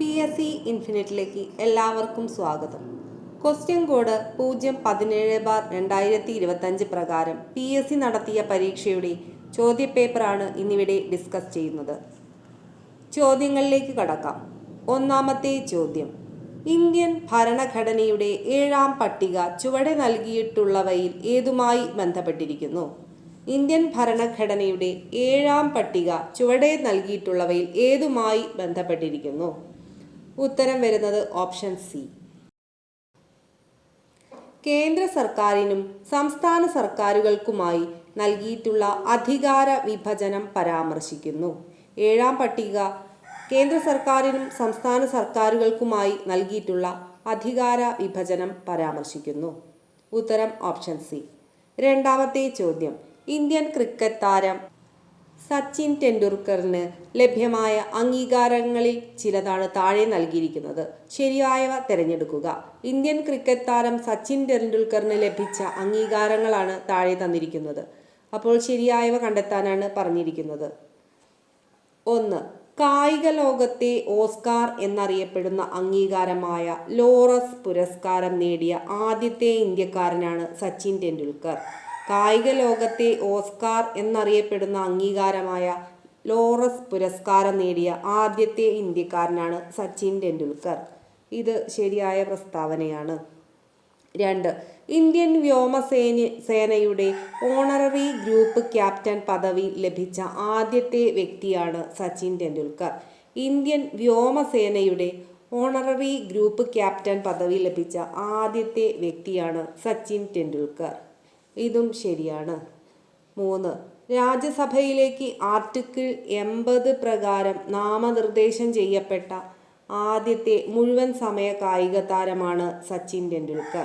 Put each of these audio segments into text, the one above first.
P S C ഇൻഫിനിറ്റിലേക്ക് എല്ലാവർക്കും സ്വാഗതം. Question code പൂജ്യം പതിനേഴ് ബാർ രണ്ടായിരത്തി ഇരുപത്തഞ്ച് പ്രകാരം പി എസ് സി നടത്തിയ പരീക്ഷയുടെ ചോദ്യപേപ്പറാണ് ഇന്നിവിടെ ഡിസ്കസ് ചെയ്യുന്നത്. ചോദ്യങ്ങളിലേക്ക് കടക്കാം. ഒന്നാമത്തെ ചോദ്യം. ഇന്ത്യൻ ഭരണഘടനയുടെ ഏഴാം പട്ടിക ചുവടെ നൽകിയിട്ടുള്ളവയിൽ ഏതുമായി ബന്ധപ്പെട്ടിരിക്കുന്നു? ഇന്ത്യൻ ഭരണഘടനയുടെ ഏഴാം പട്ടിക ചുവടെ നൽകിയിട്ടുള്ളവയിൽ ഏതുമായി ബന്ധപ്പെട്ടിരിക്കുന്നു? ഉത്തരം വരുന്നത് ഓപ്ഷൻ സി. കേന്ദ്ര സർക്കാരിനും സംസ്ഥാന സർക്കാരുകൾക്കുമായി നൽകിയിട്ടുള്ള അധികാര വിഭജനം പരാമർശിക്കുന്നു. ഏഴാം പട്ടിക കേന്ദ്ര സർക്കാരിനും സംസ്ഥാന സർക്കാരുകൾക്കുമായി നൽകിയിട്ടുള്ള അധികാര വിഭജനം പരാമർശിക്കുന്നു. ഉത്തരം ഓപ്ഷൻ സി. രണ്ടാമത്തെ ചോദ്യം. ഇന്ത്യൻ ക്രിക്കറ്റ് താരം സച്ചിൻ ടെണ്ടുൽക്കറിന് ലഭ്യമായ അംഗീകാരങ്ങളിൽ ചിലതാണ് താഴെ നൽകിയിരിക്കുന്നത്. ശരിയായവ തിരഞ്ഞെടുക്കുക. ഇന്ത്യൻ ക്രിക്കറ്റ് താരം സച്ചിൻ ടെണ്ടുൽക്കറിന് ലഭിച്ച അംഗീകാരങ്ങളാണ് താഴെ തന്നിരിക്കുന്നത്. അപ്പോൾ ശരിയായവ കണ്ടെത്താനാണ് പറഞ്ഞിരിക്കുന്നത്. ഒന്ന് കായിക ലോകത്തെ ഓസ്കാർ എന്നറിയപ്പെടുന്ന അംഗീകാരമായ ലോറസ് പുരസ്കാരം നേടിയ ആദ്യത്തെ ഇന്ത്യക്കാരനാണ് സച്ചിൻ ടെണ്ടുൽക്കർ. കായിക ലോകത്തെ ഓസ്കാർ എന്നറിയപ്പെടുന്ന അംഗീകാരമായ ലോറസ് പുരസ്കാരം നേടിയ ആദ്യത്തെ ഇന്ത്യക്കാരനാണ് സച്ചിൻ ടെണ്ടുൽക്കർ. ഇത് ശരിയായ പ്രസ്താവനയാണ്. രണ്ട് ഇന്ത്യൻ വ്യോമസേന സേനയുടെ ഓണററി ഗ്രൂപ്പ് ക്യാപ്റ്റൻ പദവി ലഭിച്ച ആദ്യത്തെ വ്യക്തിയാണ് സച്ചിൻ ടെണ്ടുൽക്കർ. ഇന്ത്യൻ വ്യോമസേനയുടെ ഓണററി ഗ്രൂപ്പ് ക്യാപ്റ്റൻ പദവി ലഭിച്ച ആദ്യത്തെ വ്യക്തിയാണ് സച്ചിൻ ടെണ്ടുൽക്കർ. ഇതും ശരിയാണ്. മൂന്ന്. രാജ്യസഭയിലേക്ക് ആർട്ടിക്കിൾ എൺപത് പ്രകാരം നാമനിർദ്ദേശം ചെയ്യപ്പെട്ട ആദ്യത്തെ മുഴുവൻ സമയ കായിക താരമാണ് സച്ചിൻ ടെണ്ടുൽക്കർ.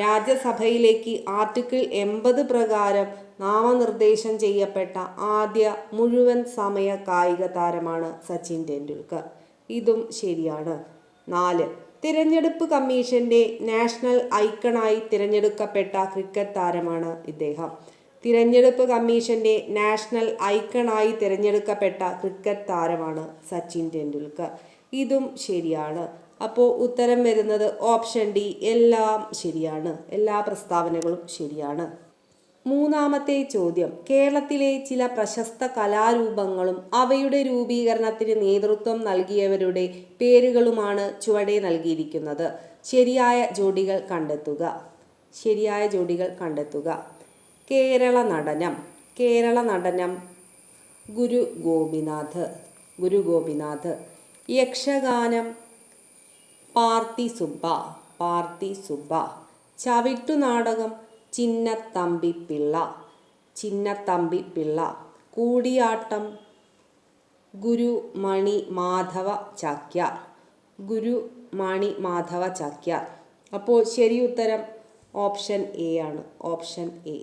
രാജ്യസഭയിലേക്ക് ആർട്ടിക്കിൾ എൺപത് പ്രകാരം നാമനിർദ്ദേശം ചെയ്യപ്പെട്ട ആദ്യ മുഴുവൻ സമയ കായിക താരമാണ് സച്ചിൻ ടെണ്ടുൽക്കർ. ഇതും ശരിയാണ്. നാല്. തിരഞ്ഞെടുപ്പ് കമ്മീഷന്റെ നാഷണൽ ഐക്കണായി തിരഞ്ഞെടുക്കപ്പെട്ട ക്രിക്കറ്റ് താരമാണ് ഇദ്ദേഹം. തിരഞ്ഞെടുപ്പ് കമ്മീഷന്റെ നാഷണൽ ഐക്കണായി തിരഞ്ഞെടുക്കപ്പെട്ട ക്രിക്കറ്റ് താരമാണ് സച്ചിൻ ടെണ്ടുൽക്കർ. ഇതും ശരിയാണ്. അപ്പോൾ ഉത്തരം വരുന്നത് ഓപ്ഷൻ ഡി എല്ലാം ശരിയാണ്. എല്ലാ പ്രസ്താവനകളും ശരിയാണ്. മൂന്നാമത്തെ ചോദ്യം. കേരളത്തിലെ ചില പ്രശസ്ത കലാരൂപങ്ങളും അവയുടെ രൂപീകരണത്തിന് നേതൃത്വം നൽകിയവരുടെ പേരുകളുമാണ് ചുവടെ നൽകിയിരിക്കുന്നത്. ശരിയായ ജോഡികൾ കണ്ടെത്തുക. ശരിയായ ജോഡികൾ കണ്ടെത്തുക. കേരള നടനം. കേരള നടനം ഗുരു ഗോപിനാഥ്. ഗുരു ഗോപിനാഥ്. യക്ഷഗാനം പാർത്തി സുബ്ബ. പാർത്തി സുബ്ബ. ചവിട്ടുനാടകം ചിന്നത്തമ്പി പിള്ള ചിന്നത്തമ്പി പിള്ള കൂടിയാട്ടം ഗുരു മണി മാധവ ചാക്യാർ ഗുരു മണി മാധവ ചാക്യാർ. അപ്പോൾ ശരി ഉത്തരം ഓപ്ഷൻ എ ആണ് ഓപ്ഷൻ എ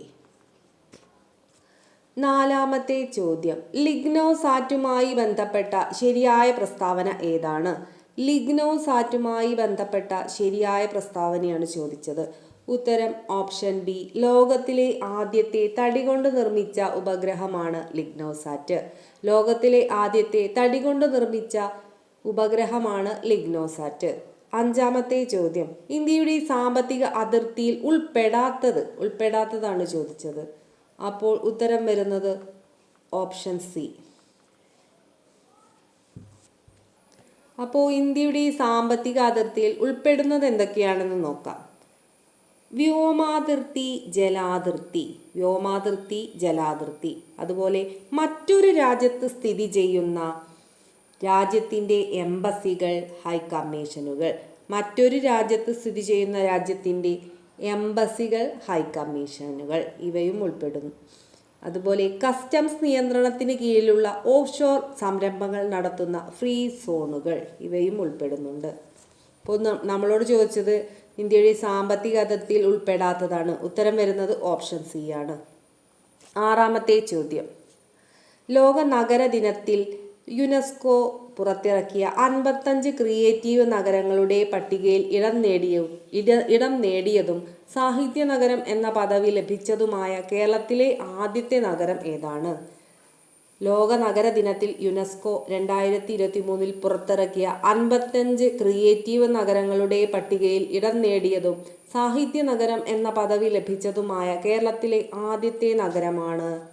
നാലാമത്തെ ചോദ്യം. ലിഗ്നോസാറ്റുമായി ബന്ധപ്പെട്ട ശരിയായ പ്രസ്താവന ഏതാണ്? ലിഗ്നോസാറ്റുമായി ബന്ധപ്പെട്ട ശരിയായ പ്രസ്താവനയാണ് ചോദിച്ചത്. ഉത്തരം ഓപ്ഷൻ ബി. ലോകത്തിലെ ആദ്യത്തെ തടി കൊണ്ട് നിർമ്മിച്ച ഉപഗ്രഹമാണ് ലിഗ്നോസാറ്റ്. ലോകത്തിലെ ആദ്യത്തെ തടി കൊണ്ട് നിർമ്മിച്ച ഉപഗ്രഹമാണ് ലിഗ്നോസാറ്റ്. അഞ്ചാമത്തെ ചോദ്യം. ഇന്ത്യയുടെ സാമ്പത്തിക അതിർത്തിയിൽ ഉൾപ്പെടാത്തത് ഉൾപ്പെടാത്തതാണ് ചോദിച്ചത്. അപ്പോൾ ഉത്തരം വരുന്നത് ഓപ്ഷൻ സി. അപ്പോൾ ഇന്ത്യയുടെ സാമ്പത്തിക അതിർത്തിയിൽ ഉൾപ്പെടുന്നത് എന്തൊക്കെയാണെന്ന് നോക്കാം. വ്യോമാതിർത്തി ജലാതിർത്തി വ്യോമാതിർത്തി ജലാതിർത്തി. അതുപോലെ മറ്റൊരു രാജ്യത്ത് സ്ഥിതി ചെയ്യുന്ന രാജ്യത്തിന്റെ എംബസികൾ ഹൈ കമ്മീഷനുകൾ. മറ്റൊരു രാജ്യത്ത് സ്ഥിതി ചെയ്യുന്ന രാജ്യത്തിന്റെ എംബസികൾ ഹൈക്കമ്മീഷനുകൾ ഇവയും ഉൾപ്പെടുന്നു. അതുപോലെ കസ്റ്റംസ് നിയന്ത്രണത്തിന് കീഴിലുള്ള ഓഫ്ഷോർ സംരംഭങ്ങൾ നടത്തുന്ന ഫ്രീ സോണുകൾ ഇവയും ഉൾപ്പെടുന്നുണ്ട്. ഇപ്പോൾ നമ്മളോട് ചോദിച്ചത് ഇന്ത്യയുടെ സാമ്പത്തിക അതിർത്തിയിൽ ഉൾപ്പെടാത്തതാണ്. ഉത്തരം വരുന്നത് ഓപ്ഷൻ സി ആണ്. ആറാമത്തെ ചോദ്യം. ലോക നഗര ദിനത്തിൽ യുനെസ്കോ പുറത്തിറക്കിയ അൻപത്തഞ്ച് ക്രിയേറ്റീവ് നഗരങ്ങളുടെ പട്ടികയിൽ ഇടം നേടിയ ഇട നേടിയതും സാഹിത്യ നഗരം എന്ന പദവി ലഭിച്ചതുമായ കേരളത്തിലെ ആദ്യത്തെ നഗരം ഏതാണ്? ലോക നഗര ദിനത്തിൽ യുനെസ്കോ രണ്ടായിരത്തി ഇരുപത്തി മൂന്നിൽ പുറത്തിറക്കിയ അൻപത്തഞ്ച് ക്രിയേറ്റീവ് നഗരങ്ങളുടെ പട്ടികയിൽ ഇടം നേടിയതും സാഹിത്യ നഗരം എന്ന പദവി ലഭിച്ചതുമായ കേരളത്തിലെ ആദ്യത്തെ നഗരമാണ്.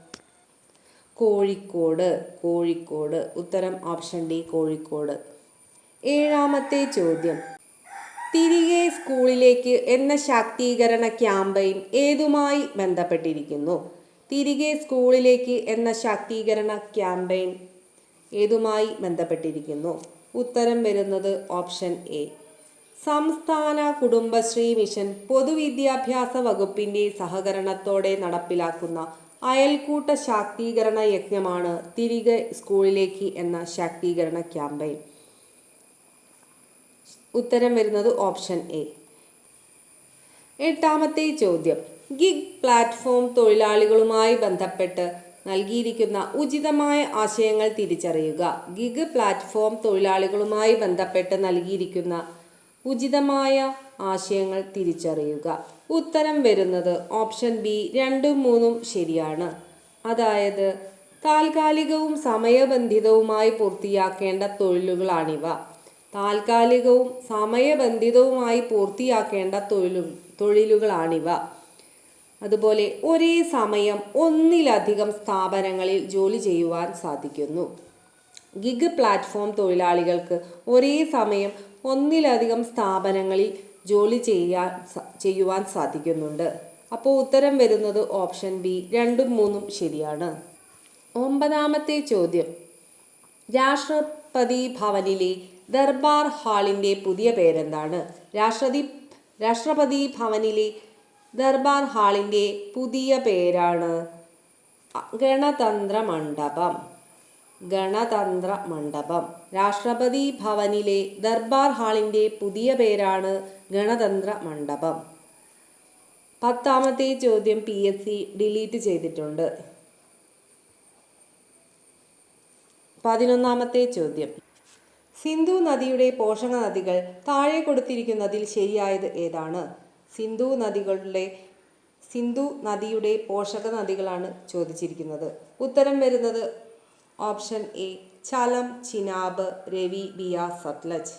കോഴിക്കോട് കോഴിക്കോട്. ഉത്തരം ഓപ്ഷൻ ഡി കോഴിക്കോട്. ഏഴാമത്തെ ചോദ്യം. തിരികെ സ്കൂളിലേക്ക് എന്ന ശാക്തീകരണ ക്യാമ്പയിൻ ഏതുമായി ബന്ധപ്പെട്ടിരിക്കുന്നു? തിരികെ സ്കൂളിലേക്ക് എന്ന ശാക്തീകരണ ക്യാമ്പയിൻ ഏതുമായി ബന്ധപ്പെട്ടിരിക്കുന്നു. ഉത്തരം വരുന്നത് ഓപ്ഷൻ എ. സംസ്ഥാന കുടുംബശ്രീ മിഷൻ പൊതുവിദ്യാഭ്യാസ വകുപ്പിന്റെ സഹകരണത്തോടെ നടപ്പിലാക്കുന്ന അയൽക്കൂട്ട ശാക്തീകരണ യജ്ഞമാണ് തിരികെ സ്കൂളിലേക്ക് എന്ന ശാക്തീകരണ ക്യാമ്പയിൻ. ഉത്തരം വരുന്നത് ഓപ്ഷൻ എ. എട്ടാമത്തെ ചോദ്യം. ഗിഗ് പ്ലാറ്റ്ഫോം തൊഴിലാളികളുമായി ബന്ധപ്പെട്ട് നൽകിയിരിക്കുന്ന ഉചിതമായ ആശയങ്ങൾ തിരിച്ചറിയുക. ഗിഗ് പ്ലാറ്റ്ഫോം തൊഴിലാളികളുമായി ബന്ധപ്പെട്ട് നൽകിയിരിക്കുന്ന ഉചിതമായ ആശയങ്ങൾ തിരിച്ചറിയുക. ഉത്തരം വരുന്നത് ഓപ്ഷൻ ബി രണ്ടും മൂന്നും ശരിയാണ്. അതായത് താൽക്കാലികവും സമയബന്ധിതവുമായി പൂർത്തിയാക്കേണ്ട തൊഴിലുകളാണിവ. താൽക്കാലികവും സമയബന്ധിതവുമായി പൂർത്തിയാക്കേണ്ട തൊഴിലു തൊഴിലുകളാണിവ. അതുപോലെ ഒരേ സമയം ഒന്നിലധികം സ്ഥാപനങ്ങളിൽ ജോലി ചെയ്യുവാൻ സാധിക്കുന്നു. ഗിഗ് പ്ലാറ്റ്ഫോം തൊഴിലാളികൾക്ക് ഒരേ സമയം ഒന്നിലധികം സ്ഥാപനങ്ങളിൽ ജോലി ചെയ്യാൻ ചെയ്യുവാൻ സാധിക്കുന്നുണ്ട്. അപ്പോൾ ഉത്തരം വരുന്നത് ഓപ്ഷൻ ബി രണ്ടും മൂന്നും ശരിയാണ്. ഒമ്പതാമത്തെ ചോദ്യം. രാഷ്ട്രപതി ഭവനിലെ ദർബാർ ഹാളിന്റെ പുതിയ പേരെന്താണ്? രാഷ്ട്രപതി രാഷ്ട്രപതി ഭവനിലെ ദർബാർ ഹാളിന്റെ പുതിയ പേരാണ് ഗണതന്ത്ര മണ്ഡപം ഗണതന്ത്ര മണ്ഡപം രാഷ്ട്രപതി ഭവനിലെ ദർബാർ ഹാളിന്റെ പുതിയ പേരാണ് ഗണതന്ത്ര മണ്ഡപം പത്താമത്തെ ചോദ്യം പി എസ് സി ഡിലീറ്റ് ചെയ്തിട്ടുണ്ട്. പതിനൊന്നാമത്തെ ചോദ്യം. സിന്ധു നദിയുടെ പോഷക നദികൾ താഴെ കൊടുത്തിരിക്കുന്നതിൽ ശരിയായത് ഏതാണ്? സിന്ധു നദികളുടെ സിന്ധു നദിയുടെ പോഷക നദികളാണ് ചോദിച്ചിരിക്കുന്നത്. ഉത്തരം വരുന്നത് ഓപ്ഷൻ എ ചലം ചിനാബ് രവി ബിയ സത്ലജ്.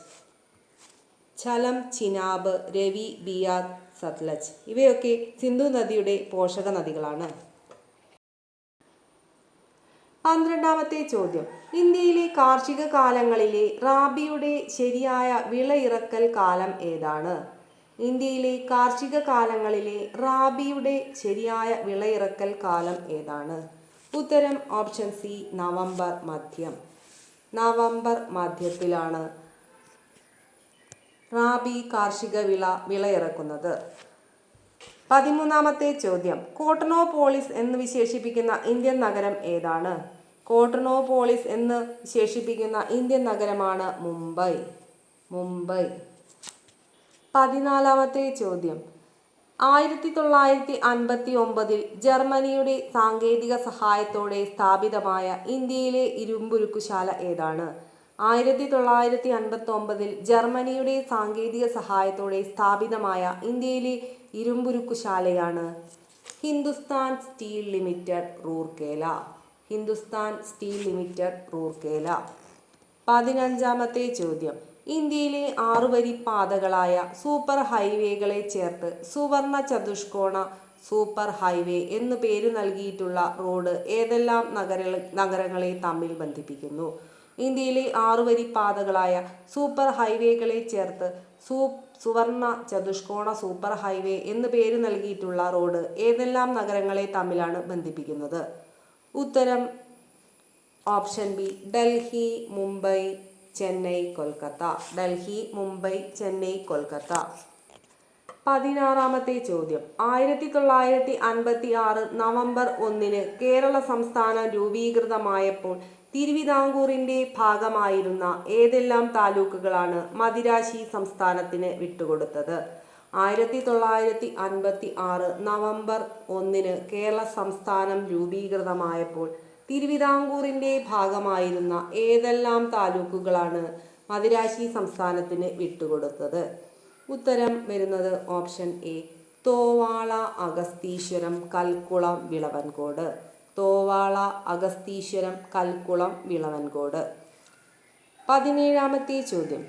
ചലം ചിനാബ് രവി ബിയ സത്ലജ്. ഇവയൊക്കെ സിന്ധു നദിയുടെ പോഷക നദികളാണ്. പന്ത്രണ്ടാമത്തെ ചോദ്യം. ഇന്ത്യയിലെ കാർഷിക കാലങ്ങളിലെ റാബിയുടെ ശരിയായ വിളയിറക്കൽ കാലം ഏതാണ്? ഇന്ത്യയിലെ കാർഷിക കാലങ്ങളിലെ റാബിയുടെ ശരിയായ വിളയിറക്കൽ കാലം ഏതാണ്? ഉത്തരം ഓപ്ഷൻ സി നവംബർ മധ്യം. നവംബർ മധ്യത്തിലാണ് റാബി കാർഷിക വിള വിളയിറക്കുന്നത്. പതിമൂന്നാമത്തെ ചോദ്യം. കോട്ടണോപോളിസ് എന്ന് വിശേഷിപ്പിക്കുന്ന ഇന്ത്യൻ നഗരം ഏതാണ്? കോട്ടണോപോളിസ് എന്ന് വിശേഷിപ്പിക്കുന്ന ഇന്ത്യൻ നഗരമാണ് മുംബൈ. മുംബൈ. പതിനാലാമത്തെ ചോദ്യം. ആയിരത്തി തൊള്ളായിരത്തി അൻപത്തി ഒമ്പതിൽ ജർമ്മനിയുടെ സാങ്കേതിക സഹായത്തോടെ സ്ഥാപിതമായ ഇന്ത്യയിലെ ഇരുമ്പുരുക്കുശാല ഏതാണ്? ആയിരത്തി തൊള്ളായിരത്തി അൻപത്തി ഒമ്പതിൽ ജർമ്മനിയുടെ സാങ്കേതിക സഹായത്തോടെ സ്ഥാപിതമായ ഇന്ത്യയിലെ ഇരുമ്പുരുക്കുശാലയാണ് Hindustan steel limited Rourkela. Hindustan steel limited Rourkela. പതിനഞ്ചാമത്തെ ചോദ്യം. ഇന്ത്യയിലെ ആറുവരി പാതകളായ സൂപ്പർ ഹൈവേകളെ ചേർത്ത് സുവർണ ചതുഷ്കോണ സൂപ്പർ ഹൈവേ എന്നു പേര് നൽകിയിട്ടുള്ള റോഡ് ഏതെല്ലാം നഗര നഗരങ്ങളെ തമ്മിൽ ബന്ധിപ്പിക്കുന്നു? ഇന്ത്യയിലെ ആറുവരി പാതകളായ സൂപ്പർ ഹൈവേകളെ ചേർത്ത് സൂ സുവർണ ചതുഷ്കോണ സൂപ്പർ ഹൈവേ എന്നു പേര് നൽകിയിട്ടുള്ള റോഡ് ഏതെല്ലാം നഗരങ്ങളെ തമ്മിലാണ് ബന്ധിപ്പിക്കുന്നത്? ഉത്തരം ഓപ്ഷൻ ബി ഡൽഹി മുംബൈ ചെന്നൈ കൊൽക്കത്ത. ഡൽഹി മുംബൈ ചെന്നൈ കൊൽക്കത്ത. പതിനാറാമത്തെ ചോദ്യം. ആയിരത്തി തൊള്ളായിരത്തി അൻപത്തി ആറ് നവംബർ ഒന്നിന് കേരള സംസ്ഥാനം രൂപീകൃതമായപ്പോൾ തിരുവിതാംകൂറിന്റെ ഭാഗമായിരുന്ന ഏതെല്ലാം താലൂക്കുകളാണ് മദിരാശി സംസ്ഥാനത്തിന് വിട്ടുകൊടുത്തത്? ആയിരത്തി തൊള്ളായിരത്തി അൻപത്തി ആറ് നവംബർ ഒന്നിന് കേരള സംസ്ഥാനം രൂപീകൃതമായപ്പോൾ തിരുവിതാംകൂറിന്റെ ഭാഗമായിരുന്ന ഏതെല്ലാം താലൂക്കുകളാണ് മദിരാശി സംസ്ഥാനത്തിന് വിട്ടുകൊടുത്തത്? ഉത്തരം വരുന്നത് ഓപ്ഷൻ എ തോവാള അഗസ്തീശ്വരം കൽക്കുളം വിളവൻകോട്. തോവാള അഗസ്തീശ്വരം കൽക്കുളം വിളവൻകോട്. പതിനേഴാമത്തെ ചോദ്യം.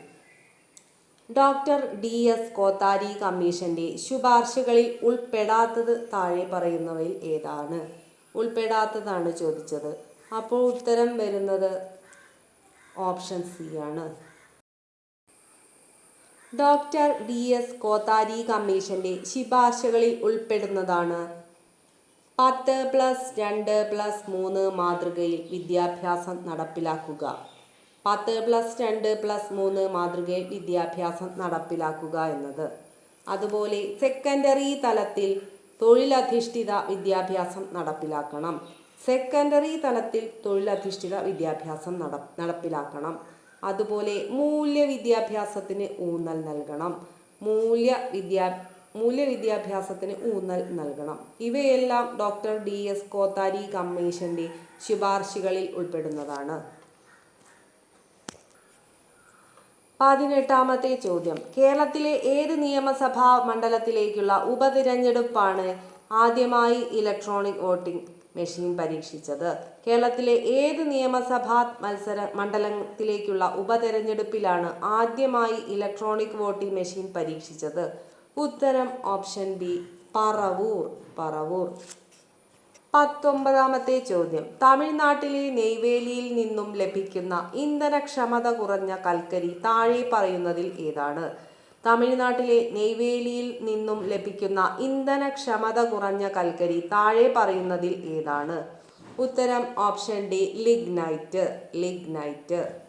ഡോക്ടർ ഡി എസ് കോത്താരി കമ്മീഷന്റെ ശുപാർശകളിൽ ഉൾപ്പെടാത്തത് താഴെ പറയുന്നവയിൽ ഏതാണ്? ഉൾപ്പെടാത്തതാണ് ചോദിച്ചത്. അപ്പോൾ ഉത്തരം വരുന്നത് ഓപ്ഷൻ സി ആണ്. ഡോക്ടർ ഡി എസ് കോത്താരി കമ്മീഷന്റെ ശുപാർശകളിൽ ഉൾപ്പെടുന്നതാണ്. പത്ത് പ്ലസ് രണ്ട് പ്ലസ് മൂന്ന് മാതൃകയിൽ വിദ്യാഭ്യാസം നടപ്പിലാക്കുക. പത്ത് പ്ലസ് രണ്ട് പ്ലസ് മൂന്ന് മാതൃകയിൽ വിദ്യാഭ്യാസം നടപ്പിലാക്കുക എന്നത്. അതുപോലെ സെക്കൻഡറി തലത്തിൽ തൊഴിലധിഷ്ഠിത വിദ്യാഭ്യാസം നടപ്പിലാക്കണം. സെക്കൻഡറി തലത്തിൽ തൊഴിലധിഷ്ഠിത വിദ്യാഭ്യാസം നട നടപ്പിലാക്കണം. അതുപോലെ മൂല്യ വിദ്യാഭ്യാസത്തിന് ഊന്നൽ നൽകണം. മൂല്യ വിദ്യാ മൂല്യ വിദ്യാഭ്യാസത്തിന് ഊന്നൽ നൽകണം. ഇവയെല്ലാം ഡോക്ടർ ഡി എസ് കോത്താരി കമ്മീഷന്റെ ശുപാർശകളിൽ ഉൾപ്പെടുന്നതാണ്. പതിനെട്ടാമത്തെ ചോദ്യം. കേരളത്തിലെ ഏത് നിയമസഭാ മണ്ഡലത്തിലേക്കുള്ള ഉപതിരഞ്ഞെടുപ്പാണ് ആദ്യമായി ഇലക്ട്രോണിക് വോട്ടിംഗ് മെഷീൻ പരീക്ഷിച്ചത്? കേരളത്തിലെ ഏത് നിയമസഭാ മത്സര മണ്ഡലത്തിലേക്കുള്ള ഉപതെരഞ്ഞെടുപ്പിലാണ് ആദ്യമായി ഇലക്ട്രോണിക് വോട്ടിംഗ് മെഷീൻ പരീക്ഷിച്ചത്? ഉത്തരം ഓപ്ഷൻ ബി പറവൂർ. പറവൂർ. പത്തൊമ്പതാമത്തെ ചോദ്യം. തമിഴ്നാട്ടിലെ നെയ്വേലിയിൽ നിന്നും ലഭിക്കുന്ന ഇന്ധനക്ഷമത കുറഞ്ഞ കൽക്കരി താഴെ പറയുന്നതിൽ ഏതാണ്? തമിഴ്നാട്ടിലെ നെയ്വേലിയിൽ നിന്നും ലഭിക്കുന്ന ഇന്ധനക്ഷമത കുറഞ്ഞ കൽക്കരി താഴെ പറയുന്നതിൽ ഏതാണ്? ഉത്തരം ഓപ്ഷൻ ഡി ലിഗ്നൈറ്റ്. ലിഗ്നൈറ്റ്.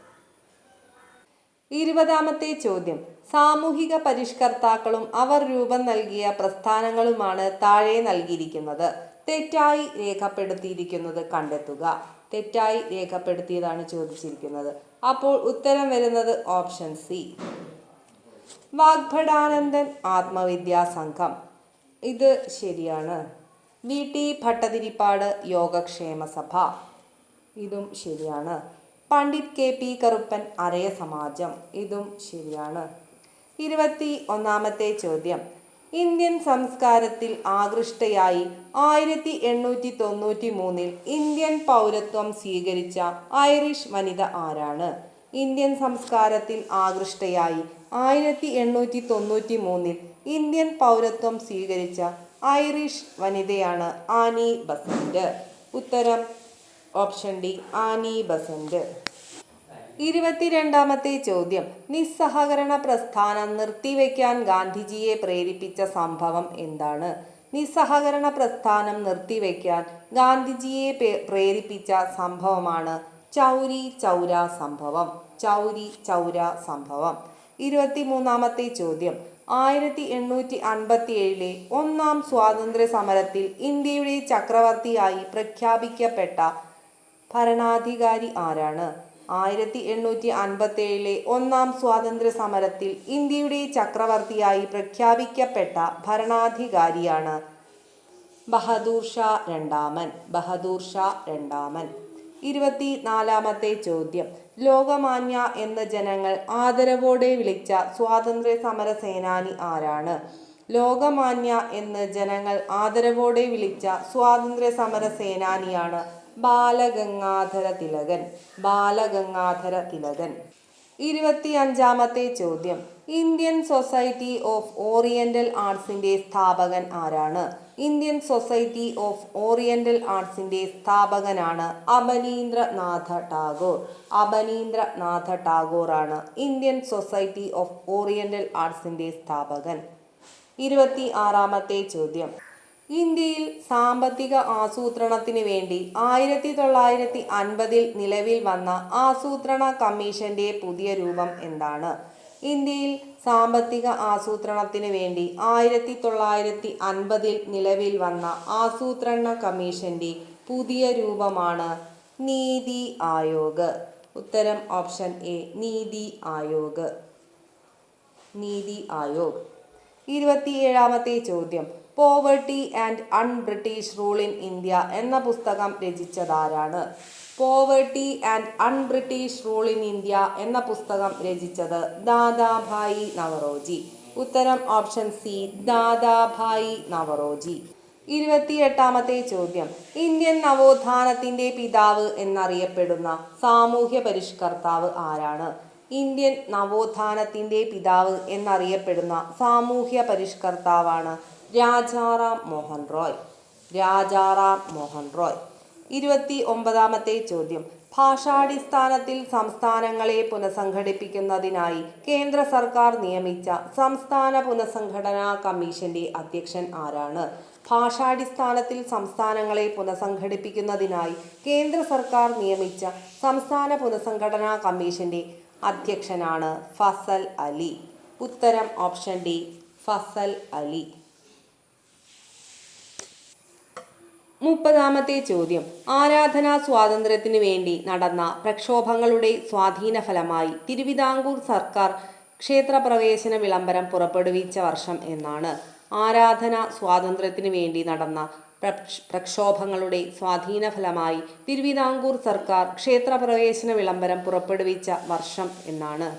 ഇരുപതാമത്തെ ചോദ്യം. സാമൂഹിക പരിഷ്കർത്താക്കളും അവർ രൂപം നൽകിയ പ്രസ്ഥാനങ്ങളുമാണ് താഴെ നൽകിയിരിക്കുന്നത്. തെറ്റായി രേഖപ്പെടുത്തിയിരിക്കുന്നത് കണ്ടെത്തുക. തെറ്റായി രേഖപ്പെടുത്തിയതാണ് ചോദിച്ചിരിക്കുന്നത്. അപ്പോൾ ഉത്തരം വരുന്നത് ഓപ്ഷൻ സി. വാഗ്ഭടാനന്ദൻ ആത്മവിദ്യാ സംഘം. ഇത് ശരിയാണ്. വി. ടി. ഭട്ടതിരിപ്പാട് യോഗക്ഷേമ സഭ. ഇതും ശരിയാണ്. പണ്ഡിറ്റ് കെ. പി. കറുപ്പൻ അരയ സമാജം ഇതും ശരിയാണ്. ഇരുപത്തി ഒന്നാമത്തെ ചോദ്യം. ഇന്ത്യൻ സംസ്കാരത്തിൽ ആകൃഷ്ടയായി ആയിരത്തി എണ്ണൂറ്റി തൊണ്ണൂറ്റി മൂന്നിൽ ഇന്ത്യൻ പൗരത്വം സ്വീകരിച്ച ഐറിഷ് വനിത ആരാണ്? ഇന്ത്യൻ സംസ്കാരത്തിൽ ആകൃഷ്ടയായി ആയിരത്തി എണ്ണൂറ്റി തൊണ്ണൂറ്റി മൂന്നിൽ ഇന്ത്യൻ പൗരത്വം സ്വീകരിച്ച ഐറിഷ് വനിതയാണ് ആനി ബസന്റ്. ഉത്തരം ഓപ്ഷൻ ഡി ആനി ബസന്റ്. ഇരുപത്തിരണ്ടാമത്തെ ചോദ്യം. നിസ്സഹകരണ പ്രസ്ഥാനം നിർത്തിവെക്കാൻ ഗാന്ധിജിയെ പ്രേരിപ്പിച്ച സംഭവം എന്താണ്? നിസ്സഹകരണ പ്രസ്ഥാനം നിർത്തിവെക്കാൻ ഗാന്ധിജിയെ പ്രേരിപ്പിച്ച സംഭവമാണ് ചൗരി ചൗര സംഭവം. ചൗരി ചൗര സംഭവം. ഇരുപത്തിമൂന്നാമത്തെ ചോദ്യം. ആയിരത്തി എണ്ണൂറ്റി അൻപത്തി ഏഴിലെ ഒന്നാം സ്വാതന്ത്ര്യ സമരത്തിൽ ഇന്ത്യയുടെ ചക്രവർത്തിയായി പ്രഖ്യാപിക്കപ്പെട്ട ഭരണാധികാരി ആരാണ്? ആയിരത്തി എണ്ണൂറ്റി അൻപത്തേഴിലെ ഒന്നാം സ്വാതന്ത്ര്യ സമരത്തിൽ ഇന്ത്യയുടെ ചക്രവർത്തിയായി പ്രഖ്യാപിക്കപ്പെട്ട ഭരണാധികാരിയാണ് ബഹദൂർ ഷാ രണ്ടാമൻ. ബഹദൂർ ഷാ രണ്ടാമൻ. ഇരുപത്തി നാലാമത്തെ ചോദ്യം. ലോകമാന്യ എന്ന ജനങ്ങൾ ആദരവോടെ വിളിച്ച സ്വാതന്ത്ര്യ സമര സേനാനി ആരാണ്? ലോകമാന്യ എന്ന് ജനങ്ങൾ ആദരവോടെ വിളിച്ച സ്വാതന്ത്ര്യ സമര സേനാനിയാണ് ബാലഗംഗാധര തിലകൻ ബാലഗംഗാധര തിലകൻ. ഇരുപത്തി അഞ്ചാമത്തെ ചോദ്യം. ഇന്ത്യൻ സൊസൈറ്റി ഓഫ് ഓറിയന്റൽ ആർട്സിന്റെ സ്ഥാപകൻ ആരാണ്? ഇന്ത്യൻ സൊസൈറ്റി ഓഫ് ഓറിയന്റൽ ആർട്സിന്റെ സ്ഥാപകനാണ് അബനീന്ദ്രനാഥ ടാഗോർ. അബനീന്ദ്രനാഥ ടാഗോർ ആണ് ഇന്ത്യൻ സൊസൈറ്റി ഓഫ് ഓറിയന്റൽ ആർട്സിന്റെ സ്ഥാപകൻ. ഇരുപത്തി ആറാമത്തെ ചോദ്യം. ഇന്ത്യയിൽ സാമ്പത്തിക ആസൂത്രണത്തിന് വേണ്ടി ആയിരത്തി തൊള്ളായിരത്തി അൻപതിൽ നിലവിൽ വന്ന ആസൂത്രണ കമ്മീഷന്റെ പുതിയ രൂപം എന്താണ്? ഇന്ത്യയിൽ സാമ്പത്തിക ആസൂത്രണത്തിന് വേണ്ടി ആയിരത്തി തൊള്ളായിരത്തി അൻപതിൽ നിലവിൽ വന്ന ആസൂത്രണ കമ്മീഷന്റെ പുതിയ രൂപമാണ് നീതി ആയോഗ്. ഉത്തരം ഓപ്ഷൻ എ നീതി ആയോഗ്. നീതി ആയോഗ്. ഇരുപത്തിയേഴാമത്തെ ചോദ്യം. Poverty and un British rule in India എന്ന പുസ്തകം രചിച്ചതാരാണ്? Poverty and un British rule in India എന്ന പുസ്തകം രചിച്ചത് ദാദാഭായി നവറോജി. ഉത്തരം ഓപ്ഷൻ സി ദാദാഭായി നവറോജി. ഇരുപത്തിയെട്ടാമത്തെ ചോദ്യം. ഇന്ത്യൻ നവോത്ഥാനത്തിന്റെ പിതാവ് എന്നറിയപ്പെടുന്ന സാമൂഹ്യ പരിഷ്കർത്താവ് ആരാണ്? ഇന്ത്യൻ നവോത്ഥാനത്തിന്റെ പിതാവ് എന്നറിയപ്പെടുന്ന സാമൂഹ്യ പരിഷ്കർത്താവാണ് രാജാറാം മോഹൻ റോയ്. രാജാറാം മോഹൻ റോയ്. ഇരുപത്തി ഒമ്പതാമത്തെ ചോദ്യം. ഭാഷാടിസ്ഥാനത്തിൽ സംസ്ഥാനങ്ങളെ പുനഃസംഘടിപ്പിക്കുന്നതിനായി കേന്ദ്ര സർക്കാർ നിയമിച്ച സംസ്ഥാന പുനഃസംഘടനാ കമ്മീഷന്റെ അധ്യക്ഷൻ ആരാണ്? ഭാഷാടിസ്ഥാനത്തിൽ സംസ്ഥാനങ്ങളെ പുനഃസംഘടിപ്പിക്കുന്നതിനായി കേന്ദ്ര സർക്കാർ നിയമിച്ച സംസ്ഥാന പുനഃസംഘടനാ കമ്മീഷന്റെ അധ്യക്ഷനാണ് ഫസൽ അലി. ഉത്തരം ഓപ്ഷൻ ഡി ഫസൽ അലി. മുപ്പതാമത്തെ ചോദ്യം. ആരാധനാ സ്വാതന്ത്ര്യത്തിനു വേണ്ടി നടന്ന പ്രക്ഷോഭങ്ങളുടെ സ്വാധീന ഫലമായി തിരുവിതാംകൂർ സർക്കാർ ക്ഷേത്രപ്രവേശന വിളംബരം പുറപ്പെടുവിച്ച വർഷം എന്നാണ്. ആരാധന സ്വാതന്ത്ര്യത്തിനു വേണ്ടി നടന്ന പ്രക്ഷോഭങ്ങളുടെ സ്വാധീന ഫലമായി തിരുവിതാംകൂർ സർക്കാർ ക്ഷേത്രപ്രവേശന വിളംബരം പുറപ്പെടുവിച്ച വർഷം എന്നാണ്.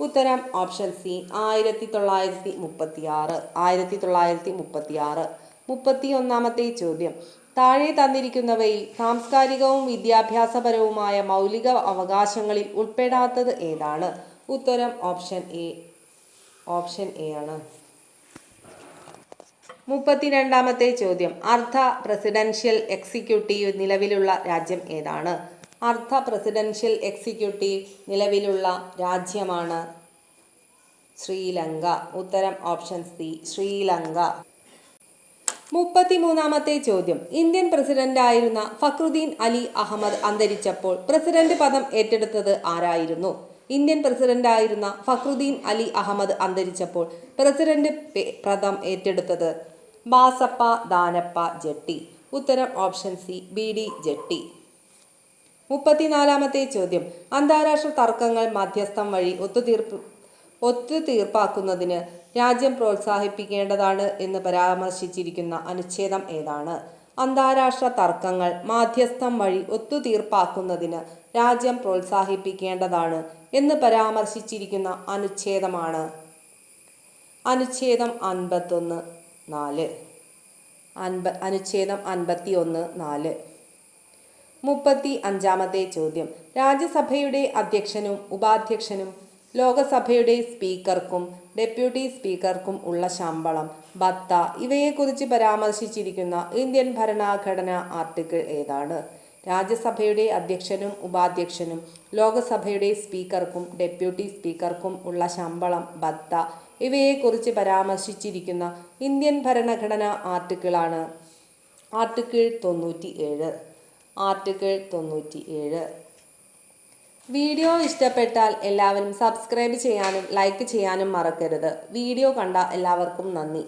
ഉത്തരം ഓപ്ഷൻ സി ആയിരത്തി തൊള്ളായിരത്തി മുപ്പത്തിയാറ്. ആയിരത്തി തൊള്ളായിരത്തി മുപ്പത്തിയാറ്. മുപ്പത്തി ഒന്നാമത്തെ ചോദ്യം. താഴെ തന്നിരിക്കുന്നവയിൽ സാംസ്കാരികവും വിദ്യാഭ്യാസപരവുമായ മൗലിക അവകാശങ്ങളിൽ ഉൾപ്പെടാത്തത് ഏതാണ്? ഉത്തരം ഓപ്ഷൻ എ. ഓപ്ഷൻ എ ആണ്. മുപ്പത്തിരണ്ടാമത്തെ ചോദ്യം. അർദ്ധ പ്രസിഡൻഷ്യൽ എക്സിക്യൂട്ടീവ് നിലവിലുള്ള രാജ്യം ഏതാണ്? അർദ്ധ പ്രസിഡൻഷ്യൽ എക്സിക്യൂട്ടീവ് നിലവിലുള്ള രാജ്യമാണ് ശ്രീലങ്ക. ഉത്തരം ഓപ്ഷൻ സി. ശ്രീലങ്ക. മുപ്പത്തിമൂന്നാമത്തെ ചോദ്യം. ഇന്ത്യൻ പ്രസിഡന്റായിരുന്ന ഫക്രുദ്ദീൻ അലി അഹമ്മദ് അന്തരിച്ചപ്പോൾ പ്രസിഡന്റ് പദം ഏറ്റെടുത്തത് ആരായിരുന്നു? ഇന്ത്യൻ പ്രസിഡന്റായിരുന്ന ഫക്രുദ്ദീൻ അലി അഹമ്മദ് അന്തരിച്ചപ്പോൾ പ്രസിഡന്റ് പദം ഏറ്റെടുത്തത് ബാസപ്പ ദാനപ്പ ജെട്ടി. ഉത്തരം option C B D Jatti. മുപ്പത്തിനാലാമത്തെ ചോദ്യം. അന്താരാഷ്ട്ര തർക്കങ്ങൾ മധ്യസ്ഥം വഴി ഒത്തുതീർപ്പ് ഒത്തുതീർപ്പാക്കുന്നതിന് രാജ്യം പ്രോത്സാഹിപ്പിക്കേണ്ടതാണ് എന്ന് പരാമർശിച്ചിരിക്കുന്ന അനുച്ഛേദം ഏതാണ്? അന്താരാഷ്ട്ര തർക്കങ്ങൾ മാധ്യസ്ഥം വഴി ഒത്തുതീർപ്പാക്കുന്നതിന് രാജ്യം പ്രോത്സാഹിപ്പിക്കേണ്ടതാണ് എന്ന് പരാമർശിച്ചിരിക്കുന്ന അനുച്ഛേദമാണ് അനുച്ഛേദം അൻപത്തൊന്ന് നാല്. അൻപ അനുച്ഛേദം അൻപത്തി ഒന്ന് നാല്. മുപ്പത്തി അഞ്ചാമത്തെ ചോദ്യം. രാജ്യസഭയുടെ അധ്യക്ഷനും ഉപാധ്യക്ഷനും ലോകസഭയുടെ സ്പീക്കർക്കും ഡെപ്യൂട്ടി സ്പീക്കർക്കും ഉള്ള ശമ്പളം ഭത്ത ഇവയെക്കുറിച്ച് പരാമർശിച്ചിരിക്കുന്ന ഇന്ത്യൻ ഭരണഘടന ആർട്ടിക്കിൾ ഏതാണ്? രാജ്യസഭയുടെ അധ്യക്ഷനും ഉപാധ്യക്ഷനും ലോകസഭയുടെ സ്പീക്കർക്കും ഡെപ്യൂട്ടി സ്പീക്കർക്കും ഉള്ള ശമ്പളം ഭത്ത ഇവയെക്കുറിച്ച് പരാമർശിച്ചിരിക്കുന്ന ഇന്ത്യൻ ഭരണഘടന ആർട്ടിക്കിളാണ് ആർട്ടിക്കിൾ തൊണ്ണൂറ്റി ഏഴ് ആർട്ടിക്കിൾ തൊണ്ണൂറ്റി ഏഴ് വീഡിയോ ഇഷ്ടപ്പെട്ടാൽ എല്ലാവരും സബ്സ്ക്രൈബ് ചെയ്യാനും ലൈക്ക് ചെയ്യാനും മറക്കരുത്. വീഡിയോ കണ്ട എല്ലാവർക്കും നന്ദി.